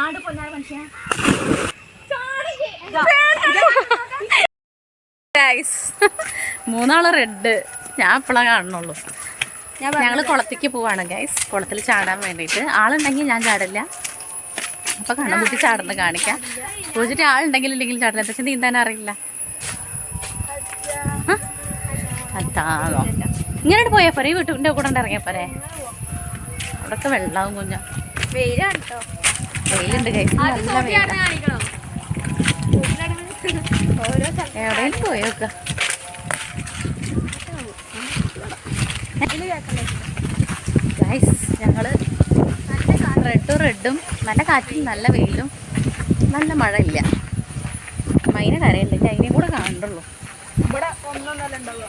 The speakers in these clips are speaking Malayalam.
ചാട് മനുഷ്യ. മൂന്നാൾ റെഡ് ഞാൻ ഇപ്പോഴാണ് കാണുന്നുള്ളൂ. ഞങ്ങൾ കുളത്തേക്ക് പോവാണ് ഗൈസ് കുളത്തിൽ ചാടാൻ വേണ്ടിയിട്ട്. ആളുണ്ടെങ്കിൽ ഞാൻ ചാടില്ല. അപ്പൊ കണ്ണുകുത്തി ചാടുന്നത് കാണിക്കാം. പൂജിട്ട് ആളുണ്ടെങ്കിൽ ഇല്ലെങ്കിൽ ചാടില്ല. പക്ഷെ നീന്താൻ അറിയില്ല? അതാണോ? ഇങ്ങനെ പോയാ പോരെ. വീട്ടിന്റെ വീട്ടിന്റെ കൂടെ ഇറങ്ങിയാ പോരെ. അവിടൊക്കെ വെള്ളമാവും കുഞ്ഞ. വെയിലാണ് കേട്ടോ വെയിലുണ്ട് നല്ല വെയിലാണ് എവിടെയും പോയോക്ക ഗൈസ് ഞങ്ങൾ റെഡും റെഡും നല്ല കാറ്റും നല്ല വെയിലും നല്ല മഴ ഇല്ല മൈന കരയില്ല അതിനെ കൂടെ കാണണ്ടുള്ളൂ ഇവിടെ ഒന്നൊന്നല്ല ഉണ്ടാവുക.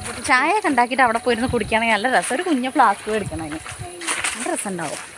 ഇവിടെ ചായ ഒക്കെ ഉണ്ടാക്കിയിട്ട് അവിടെ പോയിരുന്ന് കുടിക്കുകയാണെങ്കിൽ നല്ല രസം. ഒരു കുഞ്ഞു ഫ്ലാസ്ക് മേടിക്കണം അതിന്. ഉണ്ടാവും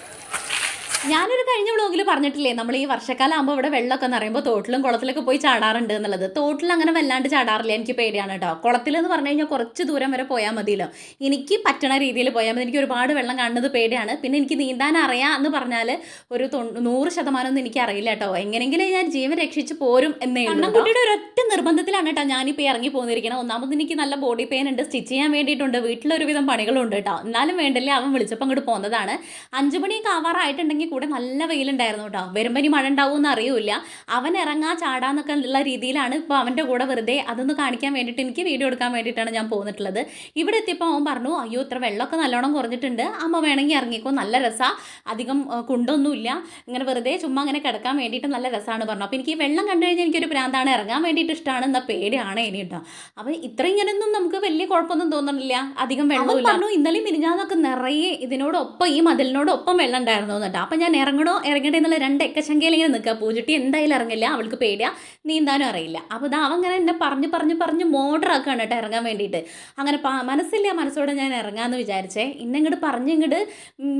ഞാനൊരു കഴിഞ്ഞ വ്ളോഗിൽ പറഞ്ഞിട്ടില്ലേ നമ്മൾ ഈ വർഷക്കാലം ആകുമ്പോൾ ഇവിടെ വെള്ളമൊക്കെ നിറയുമ്പോൾ തോട്ടിലും കുളത്തിലൊക്കെ പോയി ചാടാറുണ്ട് എന്നുള്ളത്. തോട്ടിൽ അങ്ങനെ വല്ലാണ്ട് ചാടാറില്ല എനിക്ക് പേടിയാണ് കേട്ടോ. കുളത്തിൽ എന്ന് പറഞ്ഞു കഴിഞ്ഞാൽ കുറച്ച് ദൂരം വരെ പോയാൽ മതിയല്ലോ. എനിക്ക് പറ്റണ രീതിയിൽ പോയാൽ മതി. എനിക്ക് ഒരുപാട് വെള്ളം കാണുന്നത് പേടിയാണ്. പിന്നെ എനിക്ക് നീന്താൻ അറിയാം എന്ന് പറഞ്ഞാൽ ഒരു നൂറ് ശതമാനം ഒന്നും എനിക്ക് അറിയില്ല കേട്ടോ. എങ്ങനെയെങ്കിലും ഞാൻ ജീവൻ രക്ഷിച്ച് പോരും എന്നേ ഉള്ളൂ കുട്ടിയുടെ ഒരൊറ്റ നിർബന്ധത്തിലാണ് കേട്ടോ ഞാനിപ്പോൾ ഇറങ്ങി പോന്നിരിക്കണം ഒന്നാമത് എനിക്ക് നല്ല ബോഡി പെയിൻ ഉണ്ട് സ്റ്റിച്ച് ചെയ്യാൻ വേണ്ടിയിട്ടുണ്ട്. വീട്ടിലൊരുവിധം പണികളുണ്ട് കേട്ടോ. എന്നാലും വേണ്ടല്ലേ അവൻ വിളിച്ചപ്പോൾ അങ്ങോട്ട് പോകുന്നതാണ് അഞ്ചു മണിയൊക്കെ ആവാറായിട്ടുണ്ടെങ്കിൽ കൂടെ നല്ല വെയിലുണ്ടായിരുന്നു കേട്ടോ. വരുമ്പോൾ ഇനി മഴ ഉണ്ടാവുമെന്ന് അറിയില്ല. അവൻ ഇറങ്ങാ ചാടാന്നൊക്കെ ഉള്ള രീതിയിലാണ് ഇപ്പോൾ അവന്റെ കൂടെ വെറുതെ അതൊന്ന് കാണിക്കാൻ വേണ്ടിയിട്ട് എനിക്ക് വീഡിയോ എടുക്കാൻ വേണ്ടിയിട്ടാണ് ഞാൻ പോന്നിട്ടുള്ളത്. ഇവിടെ എത്തിയപ്പോൾ അവൻ പറഞ്ഞു അയ്യോ ഇത്ര വെള്ളമൊക്കെ നല്ലോണം കുറഞ്ഞിട്ടുണ്ട്. അമ്മ വേണമെങ്കിൽ ഇറങ്ങിക്കോ. നല്ല രസമാണ് അധികം കുണ്ടൊന്നുമില്ല. ഇങ്ങനെ വെറുതെ ചുമ്മാ അങ്ങനെ കിടക്കാൻ വേണ്ടിയിട്ട് നല്ല രസമാണ് പറഞ്ഞു. അപ്പോൾ എനിക്ക് ഈ വെള്ളം കണ്ടു കഴിഞ്ഞാൽ എനിക്കൊരു പ്രാന്താണ് ഇറങ്ങാൻ വേണ്ടിയിട്ട് ഇഷ്ടമാണ് എന്ന പേടിയാണ് ഇനി കേട്ടോ. അപ്പോൾ ഇത്ര ഇങ്ങനെയൊന്നും നമുക്ക് വലിയ കുഴപ്പമൊന്നും തോന്നുന്നില്ല അധികം വെള്ളമില്ല പറഞ്ഞു ഇന്നലെ മിനിഞ്ഞാന്നൊക്കെ നിറയെ ഇതിനോടൊപ്പം ഈ മതിലിനോടൊപ്പം വെള്ളം ഉണ്ടായിരുന്നു കേട്ടോ അപ്പം ഞാൻ ഇറങ്ങണോ? ഇറങ്ങട്ടെ എന്നുള്ള രണ്ട് എക്കശങ്കയിൽ ഇങ്ങനെ നിൽക്കുക. പൂജട്ടി എന്തായാലും ഇറങ്ങില്ല. അവൾക്ക് പേടിയാ. നീന്താനും അറിയില്ല. അപ്പോൾ ഇതാ അവങ്ങനെ എന്നെ പറഞ്ഞ് പറഞ്ഞ് പറഞ്ഞ് മോഡറാക്കുകയാണ് കേട്ടോ ഇറങ്ങാൻ വേണ്ടിയിട്ട്. അങ്ങനെ മനസ്സില്ല മനസ്സോടെ ഞാൻ ഇറങ്ങാമെന്ന് വിചാരിച്ചേ? ഇന്നെ ഇങ്ങോട്ട് പറഞ്ഞ് ഇങ്ങോട്ട്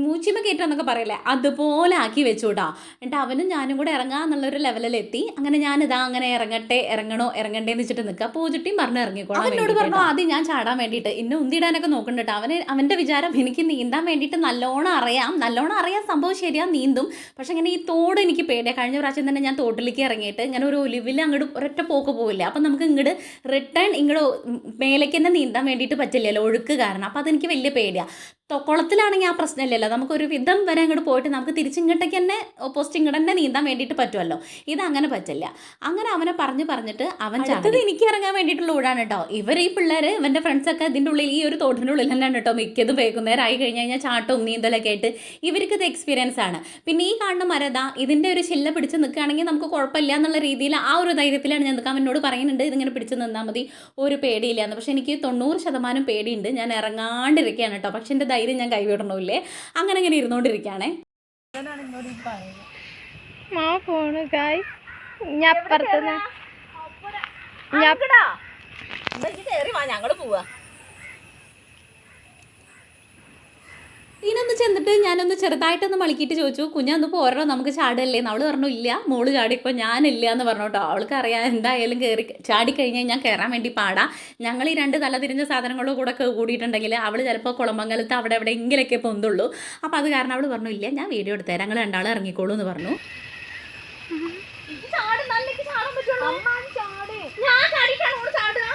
മൂച്ചിമ കയറ്റാന്നൊക്കെ പറയില്ലേ? അതുപോലെ ആക്കി വെച്ചു കേട്ടോ എന്നിട്ട് അവനും ഞാനും കൂടെ ഇറങ്ങാന്നുള്ളൊരു ലെവലിലെത്തി അങ്ങനെ ഞാനിതാ അങ്ങനെ ഇറങ്ങട്ടെ ഇറങ്ങണോ ഇറങ്ങണ്ടേ എന്ന് വെച്ചിട്ട് നിൽക്കുക. പൂജട്ടിയും പറഞ്ഞ് ഇറങ്ങിക്കോളാം അവനോട് പറഞ്ഞു ആദ്യം ഞാൻ ചാടാൻ വേണ്ടിയിട്ട്. ഇന്നെ ഉന്തിടാനൊക്കെ നോക്കുന്നുണ്ട് കേട്ടോ അവന് അവന്റെ വിചാരം എനിക്ക് നീന്താൻ വേണ്ടിയിട്ട് നല്ലോണം അറിയാം. നല്ലോണം അറിയാൻ സംഭവം ശരിയാ. നീന്തും. പക്ഷെ ഇങ്ങനെ ഈ തോട് എനിക്ക് പേടിയാണ് കഴിഞ്ഞ പ്രാവശ്യം തന്നെ ഞാൻ തോട്ടിലേക്ക് ഇറങ്ങിയിട്ട് ഇങ്ങനെ ഒരു ഒലിവിൽ അങ്ങോട്ട് ഒരൊറ്റ പോക്ക് പോവില്ല. അപ്പം നമുക്ക് ഇങ്ങോട്ട് റിട്ടേൺ ഇങ്ങോട്ട് മേലേക്ക് തന്നെ നീന്താൻ വേണ്ടിയിട്ട് പറ്റില്ലല്ലോ. ഒഴുക്ക് കാരണം. അപ്പം അതെനിക്ക് വലിയ പേടിയാണ് കുളത്തിലാണെങ്കിൽ ആ പ്രശ്നമില്ലല്ലോ. നമുക്കൊരു വിധം വരെ അങ്ങോട്ട് പോയിട്ട് നമുക്ക് തിരിച്ചിങ്ങോട്ടേക്ക് തന്നെ ഓപ്പോസിറ്റ് ഇങ്ങോട്ട് തന്നെ നീന്താൻ വേണ്ടിയിട്ട് പറ്റുമല്ലോ ഇത് അങ്ങനെ പറ്റില്ല. അങ്ങനെ അവനെ പറഞ്ഞ് പറഞ്ഞിട്ട് അവൻ ചത്തത് എനിക്ക് ഇറങ്ങാൻ വേണ്ടിയിട്ടുള്ള ഊടാണ് കേട്ടോ. ഇവർ ഈ പിള്ളേർ ഇവന്റെ ഫ്രണ്ട്സൊക്കെ ഇതിന്റെ ഉള്ളിൽ ഈ ഒരു തോട്ടിന്റെ ഉള്ളിൽ തന്നെയാണ് കേട്ടോ മിക്കതും വൈകുന്നേരം ആയി കഴിഞ്ഞ് കഴിഞ്ഞാൽ ചാട്ടവും നീന്തലൊക്കെ ആയിട്ട് ഇവർക്ക് ഇത് എക്സ്പീരിയൻസ് ആണ്. പിന്നെ ഈ കാണുന്ന മരത ഇതിന്റെ ഒരു ശില്ല പിടിച്ച് നിൽക്കുകയാണെങ്കിൽ നമുക്ക് കുഴപ്പമില്ല എന്നുള്ള രീതിയിൽ ആ ഒരു ധൈര്യത്തിലാണ് ഞാൻ നിൽക്കാൻ എന്നോട് പറയുന്നുണ്ട് ഇതിങ്ങനെ പിടിച്ച് നിന്നാൽ മതി ഒരു പേടിയില്ല എന്ന്. പക്ഷേ എനിക്ക് തൊണ്ണൂറ് ശതമാനം പേടിയുണ്ട്. ഞാൻ ഇറങ്ങാണ്ടിരിക്കുകയാണ് കേട്ടോ. പക്ഷേ എന്റെ ധൈര്യം ഞാൻ കൈവിടണമില്ലേ? അങ്ങനെ ഇങ്ങനെ ഇരുന്നുകൊണ്ടിരിക്കുകയാണേ മാ ഞാൻ അപ്പുറത്ത് ഞങ്ങൾ പോവാ. ഇതിനൊന്ന് ചെന്നിട്ട് ഞാനൊന്ന് ചെറുതായിട്ടൊന്ന് മളിക്കിട്ട് ചോദിച്ചു കുഞ്ഞൊന്ന് പോരണോ നമുക്ക് ചാടല്ലേ? എന്ന് അവൾ പറഞ്ഞു ഇല്ല മോൾ ചാടിയപ്പോൾ ഞാനില്ല എന്ന് പറഞ്ഞു കേട്ടോ. അവൾക്ക് അറിയാം എന്തായാലും കയറി ചാടിക്കഴിഞ്ഞാൽ ഞാൻ കയറാൻ വേണ്ടി പാടാ. ഞങ്ങൾ ഈ രണ്ട് തല തിരിഞ്ഞ സാധനങ്ങളുടെ കൂടെ കൂടിയിട്ടുണ്ടെങ്കിൽ അവൾ ചിലപ്പോൾ കുളമംഗലത്ത് അവിടെ എവിടെയെങ്കിലൊക്കെ പൊന്തുള്ളൂ. അപ്പോൾ അത് കാരണം അവൾ പറഞ്ഞു ഇല്ല ഞാൻ വീഡിയോ എടുത്തേരാം ഞങ്ങൾ രണ്ടാളും ഇറങ്ങിക്കോളൂ എന്ന് പറഞ്ഞു.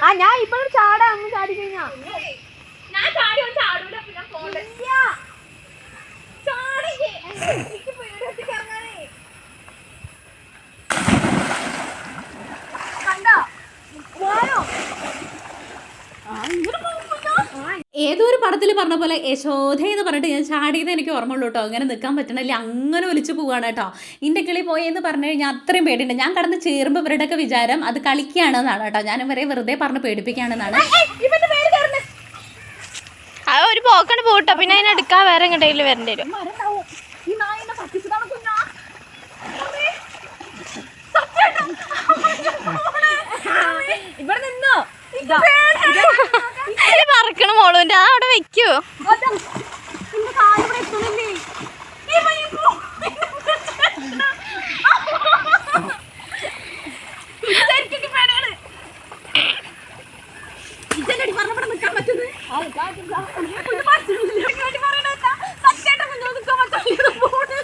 ആ ഞാൻ ഇപ്പൊ ചാടാ അങ്ങ് ചാടി കഴിഞ്ഞാ. ഏതോ ഒരു പടത്തിൽ പറഞ്ഞ പോലെ യശോധ എന്ന് പറഞ്ഞിട്ട് ഞാൻ ചാടിയത് എനിക്ക് ഓർമ്മയുള്ളൂ കേട്ടോ. അങ്ങനെ നിൽക്കാൻ പറ്റണില്ല. അങ്ങനെ ഒലിച്ചു പോവാണ് കേട്ടോ. ഇന്റെ കിളി പോയി എന്ന് പറഞ്ഞു കഴിഞ്ഞാൽ അത്രയും പേടിയുണ്ട്. ഞാൻ കടന്ന് ചേരുമ്പോൾ ഇവരുടെയൊക്കെ വിചാരം അത് കളിക്കുകയാണെന്നാണ് കേട്ടോ. ഞാൻ ഇവരെ വെറുതെ പറഞ്ഞ് പേടിപ്പിക്കുകയാണെന്നാണ്. ആ ഒരു പോക്കാണ് പോട്ടോ. പിന്നെ അതിനെടുക്കാൻ വേറെ എങ്ങോട്ടെങ്കിലും വരേണ്ടി വരും ഈ നായിനെ പറ്റിച്ചതാണ് കുഞ്ഞാ ഇവിടെ നിന്നോ ഇതാ പറക്കണ മോളുവിന്റെ ആ അവിടെ വെക്കോ ഇന്ന് കാൽ ഇവിടെ എത്തുന്നില്ലേ ഈ പയ്യൻ പോ. ഇതെനിക്ക് പേടിയാണ്. ഇതെന്നടി പറഞ്ഞപ്പോൾ നിൽക്കാൻ പറ്റുന്നത്? കുഞ്ഞ് പറ്റുന്നില്ല. എനിക്ക് വേണ്ടി പറയണതല്ല. സത്യായിട്ടും കുഞ്ഞിന് നിൽക്കാൻ പറ്റില്ല. ഇത് പോണ്.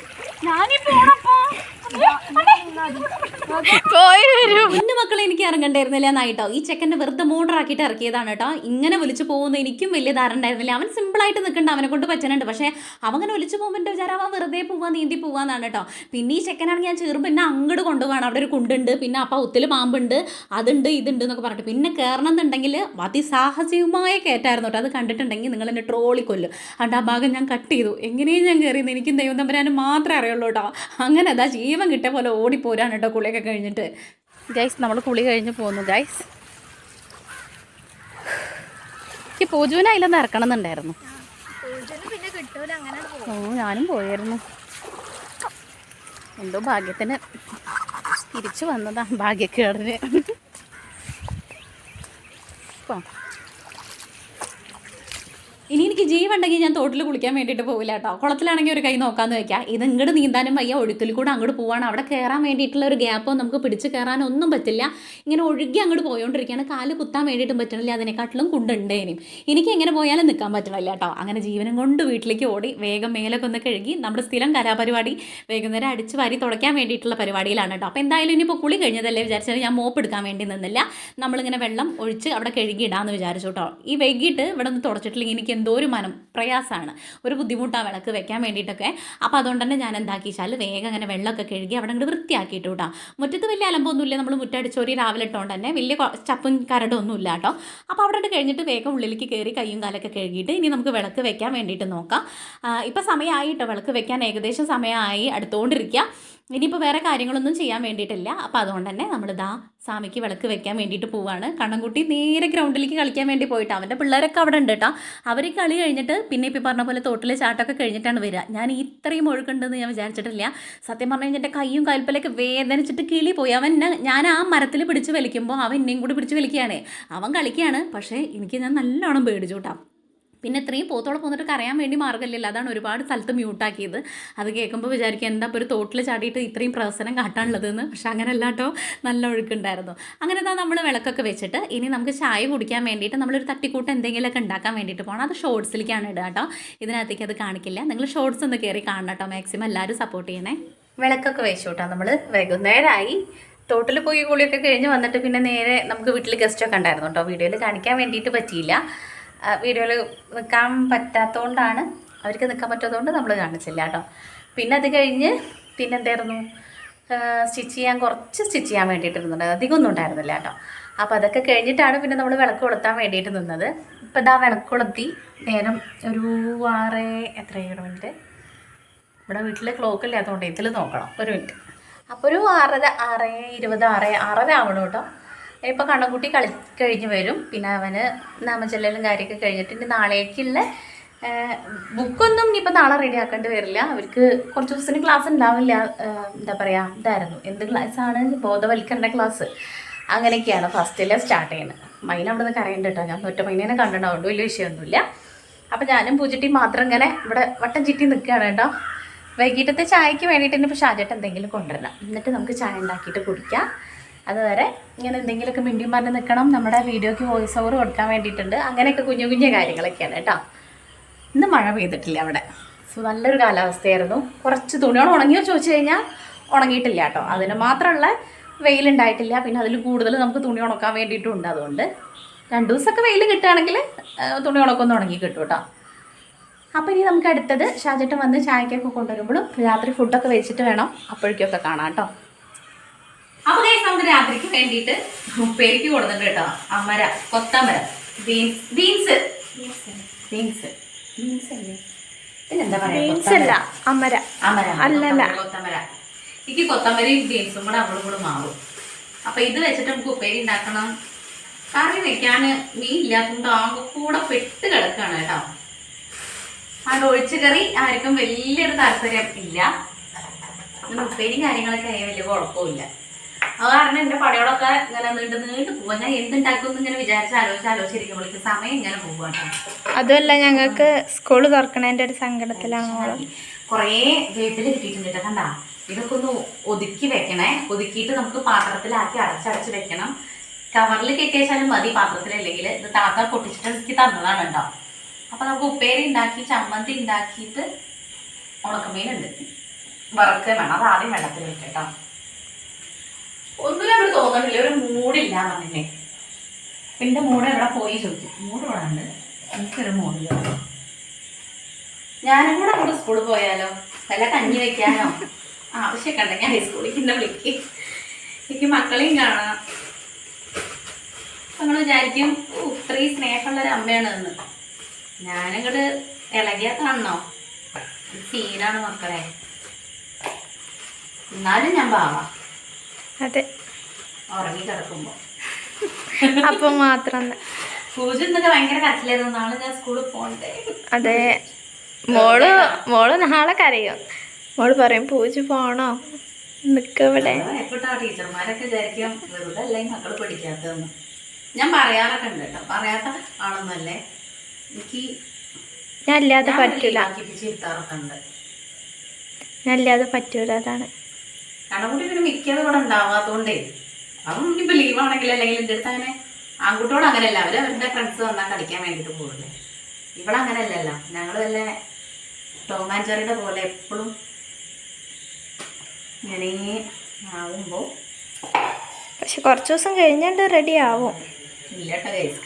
ഇതേപോലെ എനിക്ക് ഇറങ്ങണ്ടായിരുന്നില്ല എന്നായിട്ടോ ഈ ചെക്കന്റെ വെറുതെ മോട്ടറാക്കിയിട്ട് ഇറക്കിയതാണ് കേട്ടോ. ഇങ്ങനെ വിളിച്ചു പോകുന്ന എനിക്കും വലിയ ധാരണ ഉണ്ടായിരുന്നില്ല. അവൻ സിമ്പിളായിട്ട് നിൽക്കണ്ട അവനെ കൊണ്ട് പറ്റുന്നുണ്ട് പക്ഷേ അവങ്ങനെ ഒലിച്ചു പോകുമ്പോൾ എന്റെ വിചാരം അവൻ വെറുതെ പോവാൻ നീന്തി പോവാന്നാണ് കേട്ടോ. പിന്നെ ഈ ചെക്കനാണെങ്കിൽ ഞാൻ ചേർന്ന് പിന്നെ അങ്ങോട്ട് കൊണ്ടുപോകണം അവിടെ ഒരു കുണ്ടുണ്ട് പിന്നെ അപ്പം ഒത്തിൽ പാമ്പുണ്ട് അതുണ്ട് ഇതുണ്ട് എന്നൊക്കെ പറഞ്ഞിട്ട്. പിന്നെ കയറണം എന്നുണ്ടെങ്കിൽ അതിസാഹസികമായ കയറ്റായിരുന്നു കേട്ടോ. അത് കണ്ടിട്ടുണ്ടെങ്കിൽ നിങ്ങൾ എന്നെ ട്രോളി കൊല്ലും. അതുകൊണ്ട് ആ ഭാഗം ഞാൻ കട്ട് ചെയ്തു. എങ്ങനെയും ഞാൻ കയറിയെന്ന് എനിക്കും ദൈവം തമ്പരാനും മാത്രമേ അറിയുള്ളൂ കേട്ടോ. അങ്ങനെ അതാ ജീവൻ കിട്ടിയ പോലെ ഓടിപ്പോരാണ് കേട്ടോ കുളിയൊക്കെ കഴിഞ്ഞിട്ട്. ഗൈസ് നമ്മൾ കുളി കഴിഞ്ഞ് പോകുന്നു ഗൈസ് എനിക്ക് പൂജുവിനായില്ലൊന്ന് ഇറക്കണം എന്നുണ്ടായിരുന്നു ഓ ഞാനും പോയായിരുന്നു. എന്തോ ഭാഗ്യത്തിന് തിരിച്ചു വന്നതാ ഭാഗ്യക്കേടിന്. ഇനി എനിക്ക് ജീവുണ്ടെങ്കിൽ ഞാൻ തോട്ടിൽ കുളിക്കാൻ വേണ്ടിയിട്ട് പോകില്ല കേട്ടോ. കുളത്തിലാണെങ്കിൽ ഒരു കൈ നോക്കാന്ന് വെക്കാം. ഇത് ഇങ്ങോട്ട് നീന്താനും വയ്യ. ഒഴുക്കിൽ കൂടെ അങ്ങോട്ട് പോവാണ്. അവിടെ കയറാൻ വേണ്ടിയിട്ടുള്ള ഒരു ഗ്യാപ്പോ നമുക്ക് പിടിച്ച് കയറാനൊന്നും പറ്റില്ല. ഇങ്ങനെ ഒഴുകി അങ്ങോട്ട് പോയോണ്ടിരിക്കുകയാണ്. കാൽ കുത്താൻ വേണ്ടിയിട്ടും പറ്റണില്ല. അതിനെക്കാട്ടിലും കുണ്ടുണ്ടേനും എനിക്ക് എങ്ങനെ പോയാലും നിൽക്കാൻ പറ്റണില്ല കേട്ടോ. അങ്ങനെ ജീവനം കൊണ്ട് വീട്ടിലേക്ക് ഓടി വേഗം മേലൊക്കെ ഒന്ന് കഴുകി നമ്മുടെ സ്ഥിരം കലാപരിപാടി വൈകുന്നേരം അടിച്ച് വാരി തുടയ്ക്കാൻ വേണ്ടിയിട്ടുള്ള പരിപാടിയിലാണ് കേട്ടോ. അപ്പോൾ എന്തായാലും ഇനിയിപ്പോൾ കുളി കഴിഞ്ഞതല്ലേ വിചാരിച്ചാൽ ഞാൻ മോപ്പ് എടുക്കാൻ വേണ്ടി നിന്നില്ല. നമ്മളിങ്ങനെ വെള്ളം ഒഴിച്ച് അവിടെ കഴുകി ഇടാമെന്ന് വിചാരിച്ചു കേട്ടോ. ഈ വൈകിട്ട് ഇവിടെ നിന്ന് തുടച്ചിട്ടില്ലെങ്കിൽ എനിക്ക് എന്തോ ഒരു മനം പ്രയാസമാണ്. ഒരു ബുദ്ധിമുട്ടാണ് വിളക്ക് വെക്കാൻ വേണ്ടിയിട്ടൊക്കെ. അപ്പോൾ അതുകൊണ്ട് തന്നെ ഞാൻ എന്താക്കി വെച്ചാൽ വേഗം അങ്ങനെ വെള്ളമൊക്കെ കഴുകി അവിടെ അങ്ങോട്ട് വൃത്തിയാക്കിയിട്ട് കേട്ടോ മുറ്റത്ത് വലിയ അലമ്പൊന്നുമില്ല. നമ്മൾ മുറ്റടിച്ചോരി രാവിലെ ഇട്ടുകൊണ്ട് തന്നെ വലിയ ചപ്പും കരടൊന്നും ഇല്ല കേട്ടോ അപ്പോൾ അവിടെ കഴിഞ്ഞിട്ട് വേഗം ഉള്ളിലേക്ക് കയറി കയ്യും കാലൊക്കെ കഴുകിയിട്ട് ഇനി നമുക്ക് വിളക്ക് വെക്കാൻ വേണ്ടിയിട്ട് നോക്കാം. ഇപ്പം സമയമായിട്ടോ വിളക്ക് വെക്കാൻ ഏകദേശം സമയമായി അടുത്തുകൊണ്ടിരിക്കുക ഇനിയിപ്പോൾ വേറെ കാര്യങ്ങളൊന്നും ചെയ്യാൻ വേണ്ടിയിട്ടില്ല. അപ്പോൾ അതുകൊണ്ട് തന്നെ നമ്മൾ ദാ സ്വാമിക്ക് വിളക്ക് വെക്കാൻ വേണ്ടിയിട്ട് പോവാണ്. കണ്ണൻകുട്ടി നേരെ ഗ്രൗണ്ടിലേക്ക് കളിക്കാൻ വേണ്ടി പോയിട്ട് അവന്റെ പിള്ളേരൊക്കെ അവിടെ ഉണ്ട് കേട്ടോ അവർ കളി കഴിഞ്ഞിട്ട് പിന്നെ ഇപ്പോൾ പറഞ്ഞ പോലെ തോട്ടിലെ ചാട്ടമൊക്കെ കഴിഞ്ഞിട്ടാണ് വരിക ഞാൻ ഇത്രയും ഒഴുക്കുണ്ടെന്ന് ഞാൻ വിചാരിച്ചിട്ടില്ല. സത്യം പറഞ്ഞു കഴിഞ്ഞാൽ എന്റെ കയ്യും കൽപ്പലൊക്കെ വേദനിച്ചിട്ട് കിളി പോയി. അവൻ ഞാൻ ആ മരത്തിൽ പിടിച്ച് വലിക്കുമ്പോൾ അവൻ എന്നെയും കൂടി പിടിച്ച് വലിക്കുകയാണ്. അവൻ കളിക്കുകയാണ്. പക്ഷേ എനിക്ക് ഞാൻ നല്ലോണം പേടിച്ചു കേട്ടോ പിന്നെ ഇത്രയും പോത്തോളം പോന്നിട്ട് കരയാൻ വേണ്ടി മാർഗമില്ലല്ലോ. അതാണ് ഒരുപാട് സ്ഥലത്ത് മ്യൂട്ടാക്കിയത് അത് കേൾക്കുമ്പോൾ വിചാരിക്കുക എന്താ ഇപ്പോൾ ഒരു തോട്ടിൽ ചാടിയിട്ട് ഇത്രയും പ്രവർത്തനം കാട്ടാനുള്ളതെന്ന്. പക്ഷെ അങ്ങനെ അല്ല കേട്ടോ നല്ല ഒഴുക്കുണ്ടായിരുന്നു. അങ്ങനെ തന്നെ നമ്മൾ വിളക്കൊക്കെ വെച്ചിട്ട് ഇനി നമുക്ക് ചായ കുടിക്കാൻ വേണ്ടിയിട്ട് നമ്മളൊരു തട്ടിക്കൂട്ട് എന്തെങ്കിലുമൊക്കെ ഉണ്ടാക്കാൻ വേണ്ടിയിട്ട് പോകണം അത് ഷോർട്സിലേക്കാണ് ഇടുക കേട്ടോ. ഇതിനകത്തേക്ക് അത് കാണിക്കില്ല. നിങ്ങൾ ഷോർട്സ് ഒന്ന് കയറി കാണണം കേട്ടോ. മാക്സിമം എല്ലാവരും സപ്പോർട്ട് ചെയ്യണേ. വിളക്കൊക്കെ വെച്ചു കേട്ടോ നമ്മൾ വൈകുന്നേരമായി. തോട്ടിൽ പോയി കുളിയൊക്കെ കഴിഞ്ഞ് വന്നിട്ട് പിന്നെ നേരെ നമുക്ക് വീട്ടിൽ ഗസ്റ്റൊക്കെ ഉണ്ടായിരുന്നു കേട്ടോ. വീഡിയോയിൽ കാണിക്കാൻ വേണ്ടിയിട്ട് പറ്റിയില്ല. വീഡിയോയിൽ നിൽക്കാൻ പറ്റാത്തതുകൊണ്ടാണ് അവർക്ക് നിൽക്കാൻ പറ്റാത്തതുകൊണ്ട് നമ്മൾ കാണിച്ചില്ല കേട്ടോ. പിന്നെ അത് കഴിഞ്ഞ് പിന്നെന്തായിരുന്നു? സ്റ്റിച്ച് ചെയ്യാൻ കുറച്ച് സ്റ്റിച്ച് ചെയ്യാൻ വേണ്ടിയിട്ട് നിന്നുണ്ട് അധികം ഒന്നും ഉണ്ടായിരുന്നില്ല കേട്ടോ. അപ്പോൾ അതൊക്കെ കഴിഞ്ഞിട്ടാണ് പിന്നെ നമ്മൾ വിളക്ക് കൊളുത്താൻ വേണ്ടിയിട്ട് നിന്നത്. ഇപ്പോൾ ഇതാ വിളക്ക് കൊളുത്തി. നേരം ഒരു ആറ് എത്രയാണ് മിനിറ്റ്? ഇവിടെ വീട്ടിൽ ക്ലോക്ക് ഇല്ലാത്തതുകൊണ്ട് ഇതിൽ നോക്കണം. ഒരു മിനിറ്റ്. അപ്പോൾ ഒരു ആറര ആറ് ഇരുപത് ആറ് ആറര ആവണം കേട്ടോ. ഇപ്പോൾ കണ്ണൻകുട്ടി കളി കഴിഞ്ഞ് വരും. പിന്നെ അവന് നാമചെല്ലലും കാര്യമൊക്കെ കഴിഞ്ഞിട്ട് ഇനി നാളേക്കുള്ള ബുക്കൊന്നും ഇനിയിപ്പോൾ നാളെ റെഡി ആക്കേണ്ടി വരില്ല. അവർക്ക് കുറച്ച് ദിവസത്തിന് ക്ലാസ് ഉണ്ടാവില്ല. എന്താ പറയുക ഇതായിരുന്നു. എന്ത് ക്ലാസ്സാണ് ബോധവൽക്കരണ ക്ലാസ് അങ്ങനെയൊക്കെയാണ് ഫസ്റ്റിലെ സ്റ്റാർട്ട് ചെയ്യുന്നത്. മൈന അവിടെ നിന്ന് കരയുണ്ട് കേട്ടോ. ഞാൻ ഒറ്റ മൈനേനെ കണ്ടിട്ടുണ്ടാവും വലിയ വിഷയമൊന്നുമില്ല. അപ്പോൾ ഞാനും പൂച്ചിട്ടി മാത്രം ഇങ്ങനെ ഇവിടെ വട്ടം ചുറ്റി നിൽക്കുകയാണ് കേട്ടോ. വൈകിട്ടത്തെ ചായക്ക് വേണ്ടിയിട്ട് ഇനിയിപ്പോൾ ഷാജേട്ട് എന്തെങ്കിലും കൊണ്ടുവരണം. എന്നിട്ട് നമുക്ക് ചായ ഉണ്ടാക്കിയിട്ട് കുടിക്കാം. അതുവരെ ഇങ്ങനെ എന്തെങ്കിലുമൊക്കെ മിണ്ടിയും പറഞ്ഞ് നിൽക്കണം നമ്മുടെ വീഡിയോയ്ക്ക് വോയിസ് ഓവർ കൊടുക്കാൻ വേണ്ടിയിട്ടുണ്ട്. അങ്ങനെയൊക്കെ കുഞ്ഞു കുഞ്ഞു കാര്യങ്ങളൊക്കെയാണ് കേട്ടോ. ഇന്ന് മഴ പെയ്തിട്ടില്ല അവിടെ. സോ നല്ലൊരു കാലാവസ്ഥയായിരുന്നു. കുറച്ച് തുണിയോട് ഉണങ്ങിയോ ചോദിച്ചു കഴിഞ്ഞാൽ ഉണങ്ങിയിട്ടില്ല കേട്ടോ. അതിന് മാത്രമുള്ള വെയിലുണ്ടായിട്ടില്ല. പിന്നെ അതിൽ കൂടുതൽ നമുക്ക് തുണി ഉണക്കാൻ വേണ്ടിയിട്ടും ഉണ്ട് അതുകൊണ്ട്. രണ്ട് ദിവസമൊക്കെ വെയിൽ കിട്ടുകയാണെങ്കിൽ തുണി ഉണക്കൊന്ന് ഉണങ്ങി കിട്ടും കേട്ടോ. അപ്പോൾ ഇനി നമുക്ക് അടുത്തത് ഷാജട്ടം വന്ന് ചായക്കൊക്കെ കൊണ്ടുവരുമ്പോഴും രാത്രി ഫുഡൊക്കെ വെച്ചിട്ട് വേണം അപ്പോഴേക്കൊക്കെ കാണാം കേട്ടോ. അപ്പോൾ guys, നമുക്ക് രാത്രിക്ക് വേണ്ടിയിട്ട് ഉപ്പേരിക്ക് കൊടുത്തിട്ട് കേട്ടോ. അമര കൊത്തമര. ബീൻസ് ബീൻസ് ബീൻസ് ബീൻസ് അല്ലേ? പിന്നെന്താ പറയാ? ബീൻസ് അല്ല അമര. അമര അല്ലല്ല. കൊത്തമര, എനിക്ക് കൊത്തമരയും ബീൻസും കൂടെ അവളും കൂടെ മാറും. അപ്പൊ ഇത് വെച്ചിട്ട് നമുക്ക് ഉപ്പേരി ഉണ്ടാക്കണം. കറി വെക്കാന് മീൻ ഇല്ലാത്തതുകൊണ്ട് ആകെ കൂടെ പെട്ട് കിടക്കാണ് കേട്ടോ. ആ ഒഴിച്ചു കറി ആർക്കും വലിയൊരു താല്പര്യം ഇല്ല. ഉപ്പേരി കാര്യങ്ങളൊക്കെ ആയ വലിയ കുഴപ്പമില്ല. അത് കാരണം എന്റെ പടയോടൊക്കെ ഇങ്ങനെ നീണ്ട് നീണ്ട് പോവാ. ഞാൻ എന്തുണ്ടാക്കുമെന്ന് ഇങ്ങനെ വിചാരിച്ച് ആലോചിച്ച് ആലോചിച്ചിരിക്കുമ്പോഴേക്ക് സമയം ഇങ്ങനെ പോവാ കേട്ടോ. അതുമല്ല ഞങ്ങൾക്ക് സ്കൂൾ തുറക്കണേന്റെ ഒരു സങ്കടത്തിലാണ് മോൾ. കുറേ വേപ്പിൽ കിട്ടിയിട്ടുണ്ട് കേട്ടോ കണ്ടാ. ഇതൊക്കെ ഒന്ന് ഒതുക്കി വെക്കണേ. ഒതുക്കിയിട്ട് നമുക്ക് പാത്രത്തിലാക്കി അടച്ചടച്ച് വെക്കണം. കവറിൽ കെട്ടിയാലും മതി പാത്രത്തിലല്ലെങ്കിൽ ഇത് താത്ത പൊട്ടിച്ചിട്ട് എനിക്ക് തന്നതാണ് കേട്ടോ. അപ്പൊ നമുക്ക് ഉപ്പേരി ഉണ്ടാക്കി ചമ്മന്തി ഉണ്ടാക്കിയിട്ട് ഉണക്കമീനുണ്ട്. വറക്കുക വേണം. അത് ആദ്യം വെള്ളത്തിൽ വെക്കട്ടോ ഒന്നിനും അവിടെ തോന്നണില്ല. ഒരു മൂടില്ല പറഞ്ഞില്ലേ? പിന്നെ മൂട് എവിടെ പോയി ചോദിച്ചു മൂട് ഇവിടെ എനിക്കൊരു മൂടില്ല ഞാനും കൂടെ അങ്ങോട്ട് സ്കൂളിൽ പോയാലോ? വല്ല കഞ്ഞി വെക്കാനോ? ആവശ്യമൊക്കെ ഉണ്ടെങ്കിൽ ഹൈസ്കൂളിൽ എന്നെ വിളിക്ക്. എനിക്ക് മക്കളെയും കാണാം നമ്മൾ വിചാരിക്കും "ഓ, ഇത്രയും സ്നേഹമുള്ള ഒരു അമ്മയാണ് എന്ന് ഞാനിങ്ങോട്ട് ഇളകിയാ കാണണോ? സീനാണ് മക്കളെ. എന്നാലും ഞാൻ പാവാ. അതെ. ഉറങ്ങി അപ്പം മാത്രം. പൂജ ഇന്നൊക്കെ ഭയങ്കര കരച്ചിലായിരുന്നു. നാളെ ഞാൻ സ്കൂളിൽ പോകണ്ടേ. അതെ. മോൾ മോൾ നാളെ കരയും. മോൾ പറയും പൂജ പോണോ? നിക്കവിടെ ടീച്ചർമാരൊക്കെ വിചാരിക്കും വെറുതെ അല്ലേ പഠിക്കാത്തതെന്ന്. ഞാൻ പറയാറൊക്കെ ഉണ്ട് കേട്ടോ. പറയാത്ത ആളൊന്നുമല്ലേ? എനിക്ക് ഞാൻ അല്ലാതെ പറ്റൂല. ഞാൻ അല്ലാതെ പറ്റൂല അതാണ്. കടകൂടി പിന്നെ മിക്കത് ഇവിടെ ഉണ്ടാവാത്തോണ്ടേ. അതും ഇപ്പൊ ലീവ് ആണെങ്കിൽ അല്ലെങ്കിൽ എന്റെ അടുത്ത് അങ്ങനെ? ആൺകുട്ടിയോട് അങ്ങനെയല്ല. അവർ അവരുടെ ഫ്രണ്ട്സ് വന്നാൽ കളിക്കാൻ വേണ്ടിയിട്ട് പോകുന്നത് ഇവിടെ അങ്ങനെയല്ലല്ലോ. ഞങ്ങൾ വല്ല ടോമാൻചറിയുടെ പോലെ എപ്പോഴും ഇങ്ങനെ ആവുമ്പോൾ പക്ഷെ കുറച്ച് ദിവസം കഴിഞ്ഞിട്ട് റെഡി ആവും. ഇല്ലാട്ടോ ഗൈസ്